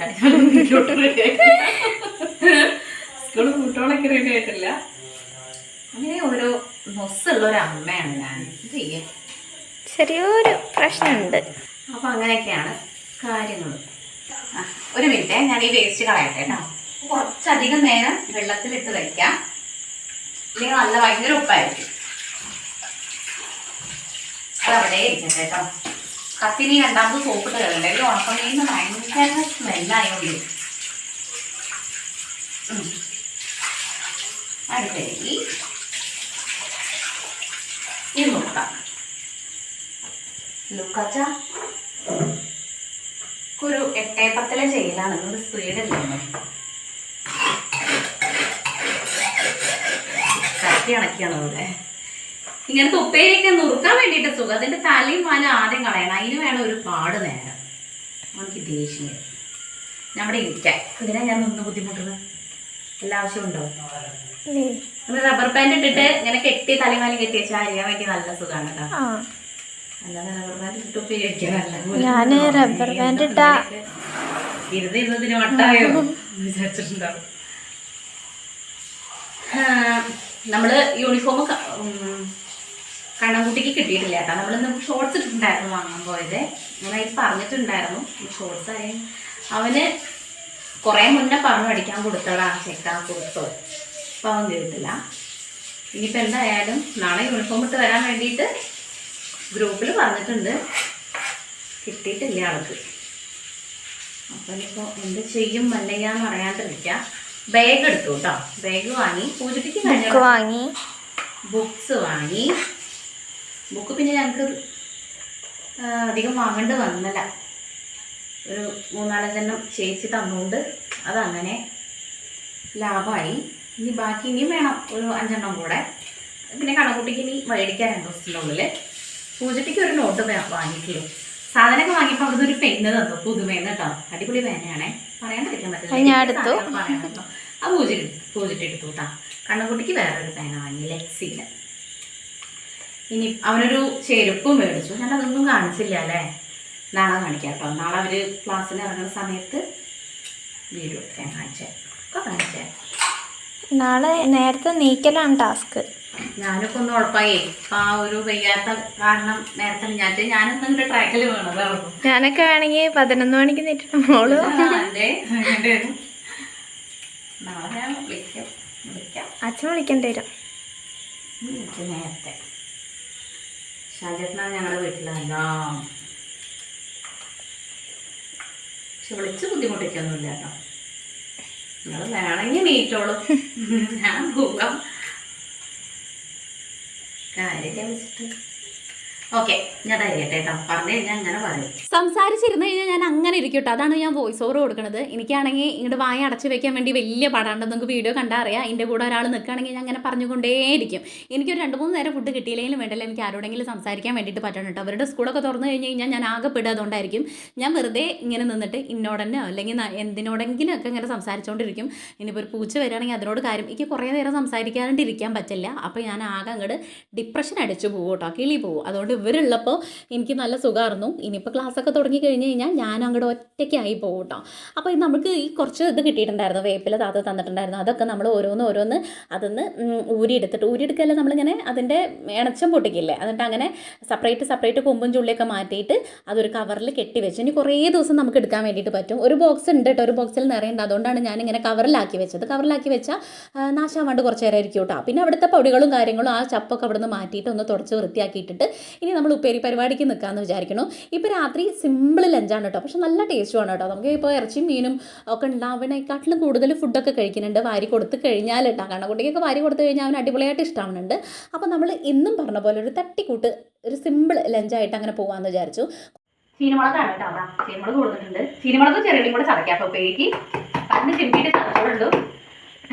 കൂട്ടോളൊക്കെ റെഡി ആയിട്ടില്ല. അങ്ങനെ ഓരോ ഒരു അമ്മയാണ് ഞാൻ. ചെയ്യും ചെറിയൊരു പ്രശ്നമുണ്ട്. അപ്പൊ അങ്ങനെയൊക്കെയാണ് കാര്യങ്ങൾ ഒരു മിനിറ്റ് ഞാൻ ഈ വേസ്റ്റ് കളയട്ടെ കേട്ടോ. കുറച്ചധികം നേരം വെള്ളത്തിലിട്ട് വയ്ക്കാം ഇല്ലെങ്കിൽ നല്ല ഭയങ്കര ഉപ്പായിരിക്കും. അതവിടെ ഇരിക്കട്ടെ കേട്ടോ. കത്തിനി രണ്ടാമത് സോപ്പിട്ട് കഴിഞ്ഞാൽ ഈ ഉണക്കമീന്ന് ഭയങ്കര സ്മെല്ലായോണ്ട് അടുത്തേക്ക് ഇത് നോക്കാം ലുക്കാച്ച ഒരു എട്ടേ പത്തിലെ ചെയ്യലാണ് നിങ്ങൾ സ്പീഡല്ലേ കത്തി അണക്കിയാണ് ഇവിടെ. ഇങ്ങനത്തെ ഉപ്പേരിയൊക്കെ നുറുക്കാൻ വേണ്ടിയിട്ട് സുഖം. അതിന്റെ തലയും പാലും ആദ്യം കളയണം. അതിന് വേണം ഒരു പാട് നേരം. നമുക്ക് ദേഷ്യം. ഞാൻ ഇവിടെ ഇരിക്കാൻ ഇതിനാ ഞാൻ ഒന്ന് ബുദ്ധിമുട്ടുന്നത്? എല്ലാ ഏയ്. നമ്മൾ റബ്ബർ പാന്റ് ഇട്ടിട്ട് ഇങ്ങനെ കെട്ടി തലമാലി കെട്ടി വെച്ചാൽ അരിയാൻ വേണ്ടി നല്ല സുഖമാണ് കേട്ടോ ഞാൻ റബ്ബർ ബാൻഡ് ഇട്ടാ ഇരുന്ന് ഇരുന്നതിന് വട്ടായോ? വിചാരിച്ചിട്ടുണ്ടാവും. നമ്മൾ യൂണിഫോം കണ്ണൻകുട്ടിക്ക് കിട്ടിയിട്ടില്ല കേട്ടോ. നമ്മളിന്ന് ഷോർട്സ് ഇട്ടിട്ടുണ്ടായിരുന്നു വാങ്ങാൻ പോയത്. ഞാനായിട്ട് പറഞ്ഞിട്ടുണ്ടായിരുന്നു. ഷോർട്സ് ആയി അവന് കുറേ മുന്നേ പറഞ്ഞു അടിക്കാൻ കൊടുത്തടാ ചേട്ടാ കൊടുത്തോ. അപ്പം അവൻ കേട്ടില്ല ഇനിയിപ്പോൾ എന്തായാലും നാളെ യൂണിഫോം ഇട്ട് വരാൻ വേണ്ടിയിട്ട് ഗ്രൂപ്പിൽ പറഞ്ഞിട്ടുണ്ട്. കിട്ടിയിട്ടില്ല ആൾക്ക് അപ്പം ഇപ്പോൾ എന്ത് ചെയ്യും മല്ലയ്യാന്ന് അറിയാണ്ടിരിക്കാം ബാഗ് എടുത്തു കേട്ടോ. ബാഗ് വാങ്ങി. പൂജയ്ക്ക് കഴിഞ്ഞ വാങ്ങി. ബുക്സ് വാങ്ങി. ബുക്ക് പിന്നെ ഞങ്ങൾക്ക് അധികം വാങ്ങേണ്ടി വന്നില്ല. ഒരു മൂന്നാലഞ്ചെണ്ണം ചേച്ചി തന്നുകൊണ്ട് അതങ്ങനെ ലാഭമായി ഇനി ബാക്കി ഇനിയും വേണം ഒരു അഞ്ചെണ്ണം കൂടെ. പിന്നെ കണക്കുട്ടിക്ക് ഇനി മേടിക്കാൻ രണ്ട് ദിവസത്തിന്റെ ഉള്ളിൽ പൂജയ്ക്ക് ഒരു നോട്ട് വാങ്ങിക്കുള്ളൂ സാധനമൊക്കെ വാങ്ങിയപ്പോൾ അവിടുന്ന് ഒരു പെണ്ണ് തന്നു പുതുമേന്ന് കേട്ടോ. അടിപൊളി പേനയാണേ. പറയാൻ പറ്റാൻ പറ്റില്ല ഞാൻ എടുത്തു. ആ പൂജ പൂജയ്ക്ക് എടുത്തു കേട്ടോ. കണ്ണുകുട്ടിക്ക് വേറൊരു പേന വാങ്ങി ലെക്സിയുടെ ഇനി അവനൊരു ചെരുപ്പും മേടിച്ചു. ഞാൻ അതൊന്നും കാണിച്ചില്ല അല്ലേ? നാളെ കാണിക്കാം കേട്ടോ നാളെ അവർ ക്ലാസ്സിൽ ഇറങ്ങുന്ന സമയത്ത് വീഡിയോ എടുക്കാൻ കാണിച്ചേ ഒക്കെ നാളെ നേരത്തെ നീക്കലാണ് ടാസ്ക് ഞാനൊക്കെ ഒന്ന് ഉറപ്പായി. ആ ഒരു വയ്യാത്ത കാരണം നേരത്തെ ഞാൻ ഞാനൊന്നും എന്റെ ട്രാക്കിൽ വേണം ഞാനൊക്കെ വേണമെങ്കിൽ പതിനൊന്ന് മണിക്ക് നീട്ടിട്ട് മോൾ. നാളെ ഞാൻ വിളിക്കാം. വിളിക്കാം. അച്ഛൻ വിളിക്കേണ്ടി വരും. നേരത്തെ. ഷാജേട്ടനാണ് ഞങ്ങളുടെ വീട്ടിലല്ലോ പക്ഷെ വിളിച്ച് ബുദ്ധിമുട്ടിക്കൊന്നുമില്ല കേട്ടോ. നിങ്ങൾ വേണമെങ്കിൽ നീറ്റോളൂ ഞാൻ പോകാം. കാര്യം വെച്ചിട്ട് ഞാൻ പറഞ്ഞു പറയും. സംസാരിച്ചിരുന്നു കഴിഞ്ഞാൽ ഞാൻ അങ്ങനെ ഇരിക്കും കേട്ടോ അതാണ് ഞാൻ വോയിസ് ഓവർ കൊടുക്കുന്നത് എനിക്കാണെങ്കിൽ ഇങ്ങോട്ട് വായ അടച്ചു വെക്കാൻ വേണ്ടി വലിയ പാടാണ്ട് നിങ്ങൾക്ക് വീഡിയോ കണ്ടാൽ അറിയാം. എന്റെ കൂടെ ഒരാൾ നിൽക്കുകയാണെങ്കിൽ ഞാൻ അങ്ങനെ പറഞ്ഞുകൊണ്ടേയിരിക്കും. എനിക്കൊരു രണ്ട് മൂന്ന് നേരം ഫുഡ് കിട്ടിയില്ലെങ്കിലും വേണ്ടല്ലോ. എനിക്ക് ആരോടെങ്കിലും സംസാരിക്കാൻ വേണ്ടിയിട്ട് പറ്റണം കേട്ടോ അവരുടെ സ്കൂളൊക്കെ തുറന്നു കഴിഞ്ഞ് കഴിഞ്ഞാൽ ഞാൻ ആകെ പെടാതുകൊണ്ടായിരിക്കും ഞാൻ വെറുതെ ഇങ്ങനെ നിന്നിട്ട് ഇന്നോടന്നോ അല്ലെങ്കിൽ എന്തിനോടെങ്കിലും ഒക്കെ ഇങ്ങനെ സംസാരിച്ചുകൊണ്ടിരിക്കും ഇനിയിപ്പോൾ ഒരു പൂച്ച വരികയാണെങ്കിൽ അതിനോട് കാര്യം എനിക്ക് കുറേ നേരം സംസാരിക്കാണ്ടിരിക്കാൻ പറ്റില്ല. അപ്പോൾ ഞാൻ ആകെ അങ്ങോട്ട് ഡിപ്രഷൻ അടിച്ചു പോകും കേട്ടോ കിളി പോകും അതുകൊണ്ട് ഇവരുള്ളപ്പോൾ എനിക്ക് നല്ല സുഖമായിരുന്നു ഇനിയിപ്പോൾ ക്ലാസ്സൊക്കെ തുടങ്ങി കഴിഞ്ഞ് കഴിഞ്ഞാൽ ഞാൻ അങ്ങോട്ട് ഒറ്റയ്ക്കായി പോകും കേട്ടോ അപ്പോൾ നമുക്ക് ഈ കുറച്ച് ഇത് കിട്ടിയിട്ടുണ്ടായിരുന്നു. വേപ്പില താത്ത തന്നിട്ടുണ്ടായിരുന്നു. അതൊക്കെ നമ്മൾ ഓരോന്ന് ഓരോന്ന് അതൊന്ന് ഊരിയെടുത്തിട്ട് ഊരിയെടുക്കല്ല നമ്മളിങ്ങനെ അതിന്റെ ഇണച്ചം പൊട്ടിക്കില്ലേ? എന്നിട്ട് അങ്ങനെ സെപ്പറേറ്റ് സെപ്പറേറ്റ് കൊമ്പും ചുള്ളിയൊക്കെ മാറ്റിയിട്ട് അതൊരു കവറിൽ കെട്ടി വെച്ചു ഇനി കുറേ ദിവസം നമുക്ക് എടുക്കാൻ വേണ്ടിയിട്ട് പറ്റും. ഒരു ബോക്സ് ഉണ്ട് കേട്ടോ ഒരു ബോക്സിൽ നിറയുണ്ട് അതുകൊണ്ടാണ് ഞാനിങ്ങനെ കവറിലാക്കി വെച്ചത്. കവറിലാക്കി വെച്ചാൽ നാശാവാണ്ട് കുറച്ച് നേരം ഇരിക്കും കേട്ടോ പിന്നെ അവിടുത്തെ പൊടികളും കാര്യങ്ങളും ആ ചപ്പൊക്കെ അവിടെ നിന്ന് മാറ്റിയിട്ട് ഒന്ന് തുടച്ച് വൃത്തിയാക്കിയിട്ടിട്ട് ഇനി നമ്മൾ ഉപ്പേരി പരിപാടിക്ക് നിൽക്കാമെന്ന് വിചാരിക്കണം. ഇപ്പോൾ രാത്രി സിമ്പിൾ ലഞ്ചാണ് കേട്ടോ പക്ഷെ നല്ല ടേസ്റ്റുമാണ് കേട്ടോ നമുക്ക് ഇപ്പോൾ ഇറച്ചിയും മീനും ഒക്കെ ഉണ്ടാവണേക്കാട്ടിലും കൂടുതൽ ഫുഡൊക്കെ കഴിക്കുന്നുണ്ട്. വാരി കൊടുത്ത് കഴിഞ്ഞാൽ കേട്ടോ കുട്ടിക്കൊക്കെ വാരി കൊടുത്തു കഴിഞ്ഞാൽ അവന് അടിപൊളിയായിട്ട് ഇഷ്ടമാവുന്നുണ്ട് അപ്പോൾ നമ്മൾ ഇന്നും പറഞ്ഞ പോലെ ഒരു തട്ടിക്കൂട്ട് ഒരു സിമ്പിൾ ലഞ്ചായിട്ട് അങ്ങനെ പോകാമെന്ന് വിചാരിച്ചു. ചീനമുളകാണ് കേട്ടോ അതാ ചീനമുളക് കൊടുത്തിട്ടുണ്ട്. ചീനമുളക് ചെറിയും കൂടെ ചതയ്ക്കാം. അപ്പോൾ ഉപ്പേരിക്ക് കണ്ണ് ചിമ്മിയിട്ട് ചതച്ചോളുണ്ടു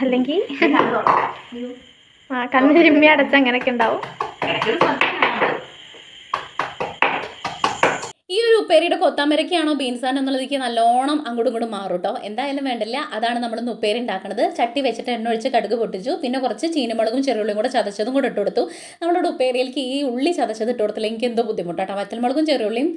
അല്ലെങ്കിൽ കണ്ണ് ആ കണ്ണ് ചിമ്മി അടച്ച് അങ്ങനെയൊക്കെ ഉണ്ടാവും. ഈ ഒരു ഉപ്പേരിയുടെ കൊത്താമരക്കാണോ ബീൻസാൻ എന്നുള്ളതിക്ക് നല്ലോണം അങ്ങോട്ടും ഇങ്ങോട്ടും മാറും കേട്ടോ എന്തായാലും വേണ്ടില്ല. അതാണ് നമ്മളിന്ന് ഉപ്പേരി ഉണ്ടാക്കുന്നത് ചട്ടി വെച്ചിട്ട് എണ്ണ ഒഴിച്ച് കടുക് പൊട്ടിച്ചു. പിന്നെ കുറച്ച് ചീനമുളകും ചെറുള്ളിയും കൂടെ ചതച്ചതും കൂടെ ഇട്ട് കൊടുത്തു. നമ്മളുടെ ഉപ്പേരിയിലേക്ക് ഈ ഉള്ളി ചതച്ചത് ഇട്ട് കൊടുത്തില്ല. എനിക്ക് എന്തോ ബുദ്ധിമുട്ടാട്ടോ വറ്റൽമുളകും ചെറുള്ളിയും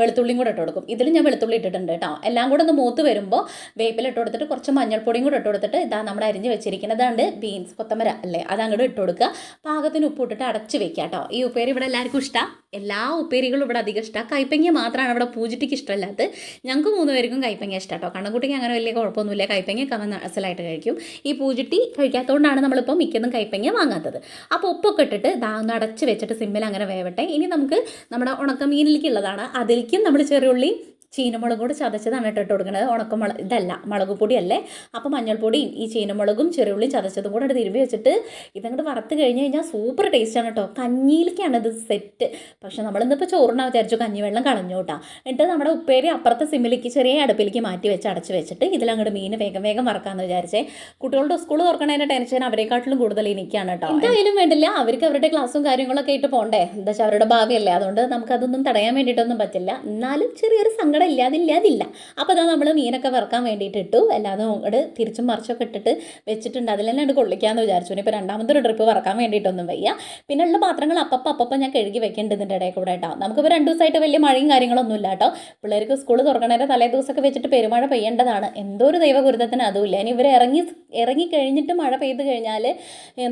വെളുത്തുള്ളിയും കൂടെ ഇട്ട് കൊടുക്കും. ഇതിൽ ഞാൻ വെളുത്തുള്ളി ഇട്ടിട്ടുണ്ട് കേട്ടോ എല്ലാം കൂടെ ഒന്ന് മൂത്ത് വരുമ്പോൾ വേപ്പില ഇട്ട് കൊടുത്തിട്ട് കുറച്ച് മഞ്ഞൾപ്പൊടിയും കൂടെ ഇട്ട് കൊടുത്തിട്ട് ഇതാ നമ്മൾ അരിഞ്ഞ് വെച്ചിരിക്കുന്നതാണ് ബീൻസ് കൊത്തമര അല്ലേ? അത് അങ്ങോട്ട് ഇട്ട് കൊടുക്കുക. പാകത്തിന് ഉപ്പ് ഇട്ടിട്ട് അടച്ച് വെക്കുക കേട്ടോ ഈ ഉപ്പേരി ഇവിടെ എല്ലാവർക്കും ഇഷ്ടമാണ് എല്ലാ ഉപ്പേരികളും ഇവിടെ അധികം ഇഷ്ടമാണ് കൈപ്പങ്ങ മാത്രമാണ് അവിടെ പൂജിറ്റിക്ക് ഇഷ്ടമല്ലാത്ത ഞങ്ങൾക്ക് മൂന്ന് പേർക്കും കൈപ്പങ്ങ ഇഷ്ടം കേട്ടോ കണ്ണൻകുട്ടിക്ക് അങ്ങനെ വലിയ കുഴപ്പമൊന്നുമില്ല. കൈപ്പങ്ങ കവൻ അസലായിട്ട് കഴിക്കും. ഈ പൂജിറ്റി കഴിക്കാത്തതുകൊണ്ടാണ് നമ്മളിപ്പോൾ മിക്കതും കൈപ്പങ്ങ വാങ്ങാത്തത്. അപ്പോൾ ഉപ്പൊക്കെ ഇട്ടിട്ട് അടച്ച് വെച്ചിട്ട് സിമ്മിൽ അങ്ങനെ വേവട്ടെ. ഇനി നമുക്ക് നമ്മുടെ ഉണക്കമീനിലേക്കുള്ളതാണ്. അതിലേക്കും നമ്മൾ ചെറിയുള്ളി ചീനമുളകും കൂടെ ചതച്ചതാണ് കേട്ടോ ഇട്ട് കൊടുക്കുന്നത് ഉണക്കമുളക് ഇതല്ല മുളക് പൊടിയല്ലേ. അപ്പോൾ മഞ്ഞൾപ്പൊടിയും ഈ ചീനമുളകും ചെറുള്ളിയും ചതച്ചതും കൂടെ തിരുമ്പി വെച്ചിട്ട് ഇതങ്ങോട്ട് വറുത്ത് കഴിഞ്ഞ് കഴിഞ്ഞാൽ സൂപ്പർ ടേസ്റ്റാണ് കേട്ടോ. കഞ്ഞിയിലേക്കാണ് ഇത് സെറ്റ് പക്ഷേ നമ്മളിന്നിപ്പോൾ ചോറിനാ വിചാരിച്ചു കഞ്ഞിവെള്ളം കളഞ്ഞു കേട്ടോ. എന്നിട്ട് നമ്മുടെ ഉപ്പേരി അപ്പുറത്തെ സിമ്മിലേക്ക് ചെറിയ അടുപ്പിലേക്ക് മാറ്റി വെച്ച് അടച്ച് വെച്ചിട്ട് ഇതിലങ്ങോട്ട് മീൻ വേഗം വേഗം വറക്കാമെന്ന് വിചാരിച്ചേ. കുട്ടികളുടെ സ്കൂൾ തുറക്കണതിന്റെ ടെൻഷൻ അവരെക്കാട്ടിലും കൂടുതൽ എനിക്കാണ് കേട്ടോ. എന്തായാലും വേണ്ടില്ല. അവർക്ക് അവരുടെ ക്ലാസ്സും കാര്യങ്ങളൊക്കെ ആയിട്ട് പോകണ്ടേ എന്താ വെച്ചാൽ അവരുടെ ഭാവിയല്ലേ അതുകൊണ്ട് നമുക്കതൊന്നും തടയാൻ വേണ്ടിയിട്ടൊന്നും പറ്റില്ല. എന്നാലും ചെറിയൊരു സങ്കടം ഇല്ലാതില്ലാതില്ല അപ്പോൾ അതാ നമ്മൾ മീനൊക്കെ വറുക്കാൻ വേണ്ടിയിട്ട് ഇട്ടു. അല്ലാതെ അങ്ങോട്ട് തിരിച്ചും മറിച്ചൊക്കെ ഇട്ടിട്ട് വെച്ചിട്ടുണ്ട്. അതിൽ തന്നെ കൊള്ളിക്കാമെന്ന് വിചാരിച്ചു. രണ്ടാമത്തെ രണ്ടാമതൊരു ട്രിപ്പ് വറക്കാൻ വേണ്ടിയിട്ടൊന്നും വയ്യ. പിന്നെ ഉള്ള പാത്രങ്ങൾ അപ്പപ്പം അപ്പപ്പം ഞാൻ കഴുകി വെക്കേണ്ടത് ഇതിന്റെ ഇടയിൽ കൂടെ കേട്ടോ. നമുക്കിപ്പോൾ രണ്ട് ദിവസമായിട്ട് വലിയ മഴയും കാര്യങ്ങളൊന്നും ഇല്ല കേട്ടോ. പിള്ളേർക്ക് സ്കൂൾ തുറക്കണേന്റെ തലേ ദിവസമൊക്കെ വെച്ചിട്ട് പെരുമഴ പെയ്യേണ്ടതാണ്. എന്തോ ഒരു ദൈവഗുരുതത്തിന് അതുമില്ല ഇനി ഇവർ ഇറങ്ങി ഇറങ്ങി കഴിഞ്ഞിട്ട് മഴ പെയ്ത് കഴിഞ്ഞാൽ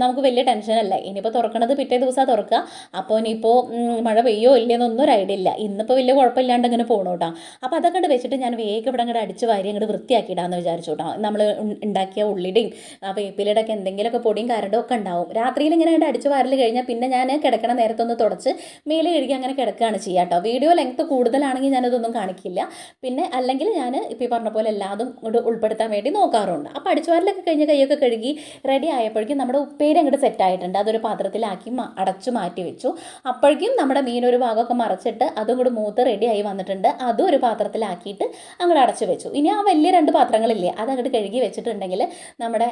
നമുക്ക് വലിയ ടെൻഷനല്ല ഇനിയിപ്പോൾ തുറക്കണത് പിറ്റേ ദിവസമാണ് തുറക്കുക അപ്പോൾ ഇനിയിപ്പോൾ മഴ പെയ്യോ ഇല്ലയെന്നൊന്നും ഒരു ഐഡിയ ഇല്ല. ഇന്നിപ്പോൾ വലിയ കുഴപ്പമില്ലാണ്ട് ഇങ്ങനെ പോകണം കേട്ടോ. അപ്പോൾ അതൊക്കെ വെച്ചിട്ട് ഞാൻ വേഗം ഇവിടെ അങ്ങോട്ട് അടിച്ച് വാരി അങ്ങോട്ട് വൃത്തിയാക്കിയിടാന്ന് വിചാരിച്ചു കേട്ടോ. നമ്മൾ ഉണ്ടാക്കിയ ഉള്ളിയുടെയും ആ വേപ്പിലയുടെ ഒക്കെ എന്തെങ്കിലുമൊക്കെ പൊടിയും കരടും ഒക്കെ ഉണ്ടാവും. രാത്രിയിൽ ഇങ്ങനെ അങ്ങോട്ട് അടിച്ച് വാരൽ കഴിഞ്ഞാൽ പിന്നെ ഞാൻ കിടക്കണ നേരത്തൊന്ന് തുടച്ച് മേലെ കഴുകി അങ്ങനെ കിടക്കുകയാണ് ചെയ്യുക കേട്ടോ. വീഡിയോ ലെങ്ത് കൂടുതലാണെങ്കിൽ ഞാനതൊന്നും കാണിക്കില്ല. പിന്നെ അല്ലെങ്കിൽ ഞാൻ ഇപ്പോൾ പറഞ്ഞ പോലെ എല്ലാതും ഇങ്ങോട്ട് ഉൾപ്പെടുത്താൻ വേണ്ടി നോക്കാറുണ്ട്. അപ്പോൾ അടിച്ചുവാരലൊക്കെ കഴിഞ്ഞ് കൈയൊക്കെ കഴുകി റെഡി ആയപ്പോഴേക്കും നമ്മുടെ ഉപ്പേരി അങ്ങോട്ട് സെറ്റ് ആയിട്ടുണ്ട്. അതൊരു പാത്രത്തിലാക്കി അടച്ചു മാറ്റി വെച്ചു. അപ്പോഴേക്കും നമ്മുടെ മീൻ ഒരു ഭാഗമൊക്കെ മറച്ചിട്ട് അതും കൂടി മൂത്ത് റെഡി ആയി വന്നിട്ടുണ്ട്. അതും ഒരു പാത്രത്തിലാക്കിയിട്ട് അങ്ങോട്ട് അടച്ചു വെച്ചു. ഇനി ആ വലിയ രണ്ട് പാത്രങ്ങളില്ലേ അത് അങ്ങോട്ട് കഴുകി വെച്ചിട്ടുണ്ടെങ്കിൽ നമ്മുടെ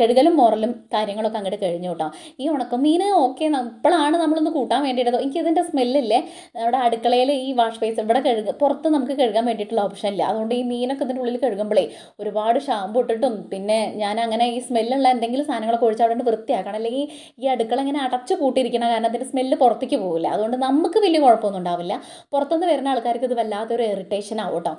കഴുകലും മോറലും കാര്യങ്ങളൊക്കെ അങ്ങോട്ട് കഴിഞ്ഞു കേട്ടോ ഈ ഉണക്കമീൻ ഓക്കെ ഇപ്പോഴാണ് നമ്മളൊന്ന് കൂട്ടാൻ വേണ്ടിയിട്ട് എനിക്ക് ഇതിന്റെ സ്മെല്ലില്ലേ നമ്മുടെ അടുക്കളയിൽ ഈ വാഷ് ബേസ് ഇവിടെ കഴുകുക പുറത്ത് നമുക്ക് കഴുകാൻ വേണ്ടിയിട്ടുള്ള ഓപ്ഷൻ ഇല്ല. അതുകൊണ്ട് ഈ മീനൊക്കെ ഇതിന്റെ ഉള്ളിൽ കഴുകുമ്പോഴേ ഒരുപാട് ഷാമ്പു ഇട്ടിട്ടും പിന്നെ ഞാൻ അങ്ങനെ ഈ സ്മെല്ലുള്ള എന്തെങ്കിലും സാധനങ്ങളൊക്കെ ഒഴിച്ച് അവിടെ വൃത്തിയാക്കണം. അല്ലെങ്കിൽ ഈ അടുക്കള ഇങ്ങനെ അടച്ചു പൂട്ടിയിരിക്കണം കാരണം അതിന്റെ സ്മെല്ല് പുറത്തേക്ക് പോകില്ല അതുകൊണ്ട് നമുക്ക് വലിയ കുഴപ്പമൊന്നും ഉണ്ടാവില്ല. പുറത്തുനിന്ന് വരുന്ന ആൾക്കാർക്ക് ഇത് വല്ലാത്തൊരു ഇറിറ്റേഷൻ ആവും കേട്ടോ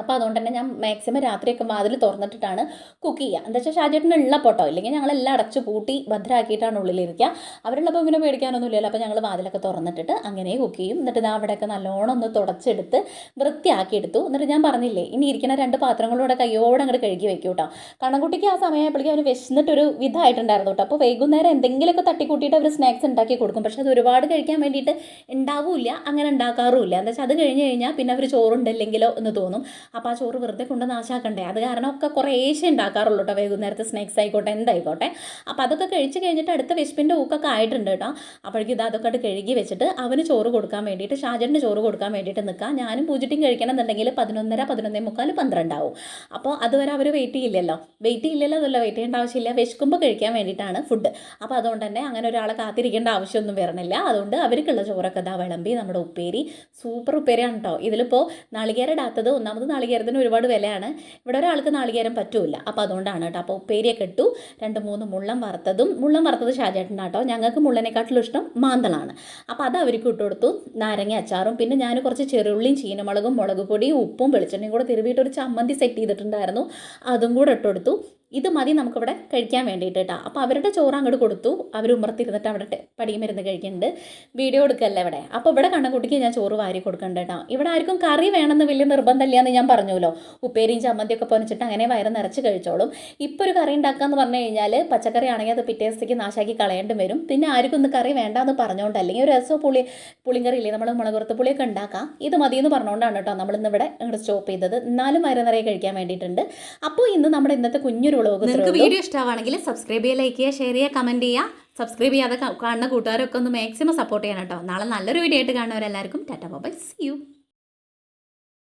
അപ്പോൾ അതുകൊണ്ട് തന്നെ ഞാൻ മാക്സിമം രാത്രിയൊക്കെ വാതിൽ തുറന്നിട്ടിട്ടാണ് കുക്ക് ചെയ്യുക എന്താ വെച്ചാൽ ഷാജേട്ടന് ഉള്ള പൊട്ടോ ഇല്ലെങ്കിൽ ഞങ്ങളെല്ലാം അടച്ചു പൂട്ടി ഭദ്രമാക്കിയിട്ടാണ് ഉള്ളിലിരിക്കുക അവരുള്ളപ്പോൾ ഇങ്ങനെ പേടിക്കാനൊന്നും ഇല്ലല്ലോ അപ്പോൾ ഞങ്ങൾ വാതിലൊക്കെ തുറന്നിട്ടിട്ട് അങ്ങനെ കുക്ക് ചെയ്യും. എന്നിട്ട് ഇതാ അവിടെയൊക്കെ നല്ലോണം ഒന്ന് തുടച്ചെടുത്ത് വൃത്തിയാക്കി എടുത്തു എന്നിട്ട് ഞാൻ പറഞ്ഞില്ലേ ഇനി ഇരിക്കുന്ന രണ്ട് പാത്രങ്ങളൂടെ കയ്യോടെ അങ്ങോട്ട് കഴുകി വെക്കും കേട്ടോ കണ്ണൻകുട്ടിക്ക് ആ സമയമായപ്പോഴേക്കും അവന് വിശന്നിട്ടൊരു വിധമായിട്ടുണ്ടായിരുന്നു കേട്ടോ അപ്പോൾ വൈകുന്നേരം എന്തെങ്കിലുമൊക്കെ തട്ടിക്കൂട്ടിയിട്ട് അവർ സ്നാക്സ് ഉണ്ടാക്കി കൊടുക്കും. പക്ഷേ അത് ഒരുപാട് കഴിക്കാൻ വേണ്ടിയിട്ട് ഉണ്ടാവില്ല. അങ്ങനെ ഉണ്ടാക്കാറുമില്ല. എന്താ വെച്ചാൽ അത് കഴിഞ്ഞ് കഴിഞ്ഞാൽ പിന്നെ അവർ ചോറുണ്ടല്ലെങ്കിലോ എന്ന് തോന്നും. അപ്പോൾ ആ ചോറ് വെറുതെ കൊണ്ട് നാശാക്കണ്ടേ? അത് കാരണം ഒക്കെ കുറേശ്ശേ ഉണ്ടാക്കാറുള്ളൂ കേട്ടോ വൈകുന്നേരത്തെ സ്നാക്സ് ആയിക്കോട്ടെ എന്തായിക്കോട്ടെ. അപ്പോൾ അതൊക്കെ കഴിച്ച് കഴിഞ്ഞിട്ട് അടുത്ത വിശപ്പിന്റെ ഊക്കൊക്കെ ആയിട്ടുണ്ട് കേട്ടോ അപ്പോഴേക്കും ഇത് അതൊക്കെ കഴുകി വെച്ചിട്ട് അവന് ചോറ് കൊടുക്കാൻ വേണ്ടിയിട്ട് ഷാജന് ചോറ് കൊടുക്കാൻ വേണ്ടിയിട്ട് നിൽക്കാം ഞാനും പൂജിറ്റും കഴിക്കണം എന്നുണ്ടെങ്കിൽ പതിനൊന്നര പതിനൊന്നേ മുക്കാൽ പന്ത്രണ്ടാവും. അപ്പോൾ അതുവരെ അവർ വെയിറ്റ് ചെയ്യില്ലല്ലോ. വെയിറ്റ് ചെയ്യില്ലല്ലോ അതല്ല വെയിറ്റ് ചെയ്യേണ്ട ആവശ്യമില്ല. വിശക്കുമ്പോൾ കഴിക്കാൻ വേണ്ടിയിട്ടാണ് ഫുഡ് അപ്പോൾ അതുകൊണ്ട് തന്നെ അങ്ങനെ ഒരാളെ കാത്തിരിക്കേണ്ട ആവശ്യമൊന്നും വരണില്ല. അതുകൊണ്ട് അവർക്കുള്ള ചോറൊക്കെ ഇതാ വിളമ്പി നമ്മുടെ ഉപ്പേരി. സൂപ്പർ ഉപ്പേരിയാണ് കേട്ടോ ഇതിലിപ്പോൾ നാളികേരടാത്തത് ഒന്നാമത് നാളികേരത്തിന് ഒരുപാട് വിലയാണ്. ഇവിടെ ഒരാൾക്ക് നാളികേരം പറ്റൂല. അപ്പോൾ അതുകൊണ്ടാണ് കേട്ടോ. അപ്പോൾ ഉപ്പേരിയൊക്കെ ഇട്ടു. രണ്ട് മൂന്ന് മുള്ളം വറുത്തതും മുള്ളം വറുത്തത് ഷാജേട്ടൻ കേട്ടോ. ഞങ്ങൾക്ക് മുള്ളനെക്കാട്ടിലും ഇഷ്ടം മാന്തളാണ്. അപ്പോൾ അത് അവർക്ക് ഇട്ട് കൊടുത്തു. നാരങ്ങ അച്ചാറും പിന്നെ ഞാൻ കുറച്ച് ചെറുള്ളിയും ചീനമുളകും മുളക് പൊടിയും ഉപ്പും വെളിച്ചെണ്ണയും കൂടെ തിരുവിയിട്ട് ഒരു ചമ്മന്തി സെറ്റ് ചെയ്തിട്ടുണ്ടായിരുന്നു. അതും കൂടെ ഇട്ട് കൊടുത്തു. ഇത് മതി നമുക്കിവിടെ കഴിക്കാൻ വേണ്ടിയിട്ട് കേട്ടോ അപ്പോൾ അവരുടെ ചോറ് അങ്ങോട്ട് കൊടുത്തു. അവർ ഉമ്മർത്തിരുന്നിട്ട് അവിടെ പടി പടിയും മരുന്ന് കഴിക്കുന്നുണ്ട്. വീഡിയോ എടുക്കല്ലേ ഇവിടെ? അപ്പോൾ ഇവിടെ കണ്ണക്കുട്ടിക്ക് ഞാൻ ചോറ് വാരി കൊടുക്കണ്ട കേട്ടോ ഇവിടെ ആർക്കും കറി വേണമെന്ന് വലിയ നിർബന്ധമില്ല എന്ന് ഞാൻ പറഞ്ഞല്ലോ ഉപ്പേരിയും ചമ്മന്തിയൊക്കെ പൊനിച്ചിട്ട് അങ്ങനെ വയറ് നിറച്ച് കഴിച്ചോളും. ഇപ്പോൾ ഒരു കറി ഉണ്ടാക്കാന്ന് പറഞ്ഞു കഴിഞ്ഞാൽ പച്ചക്കറി ആണെങ്കിൽ അത് പിറ്റേ ദിവസത്തേക്ക് നാശാക്കി കളയേണ്ടി വരും. പിന്നെ ആർക്കും ഒന്ന് കറി വേണ്ടാന്ന് പറഞ്ഞുകൊണ്ട് അല്ലെങ്കിൽ ഒരു രസമോ പുളി പുളിങ്കറി ഇല്ലേ നമ്മൾ മുളകുറത്ത് പുളിയൊക്കെ ഉണ്ടാക്കാം. ഇത് മതി എന്ന് പറഞ്ഞുകൊണ്ടാണ് കേട്ടോ നമ്മളിന്ന് ഇവിടെ ഇങ്ങോട്ട് സ്റ്റോപ്പ് ചെയ്തത്. എന്നാലും വയറ് നിറയെ കഴിക്കാൻ വേണ്ടിയിട്ടുണ്ട്. അപ്പോൾ ഇന്ന് നമ്മുടെ ഇന്നത്തെ കുഞ്ഞൊരു വ്ളോഗ് നിങ്ങൾക്ക് വീഡിയോ ഇഷ്ടമാണെങ്കിൽ സബ്സ്ക്രൈബ് ചെയ്യുക ലൈക്ക് ചെയ്യുക ഷെയർ ചെയ്യുക കമന്റ് ചെയ്യുക. സബ്സ്ക്രൈബ് ചെയ്യാതെ കാണുന്ന കൂട്ടുകാരൊക്കെ ഒന്ന് മാക്സിമം സപ്പോർട്ട് ചെയ്യണം കേട്ടോ. നാളെ നല്ലൊരു വീഡിയോ ആയിട്ട് കാണുന്നവരെല്ലാവർക്കും ടാറ്റ മൊബൈൽ സി യു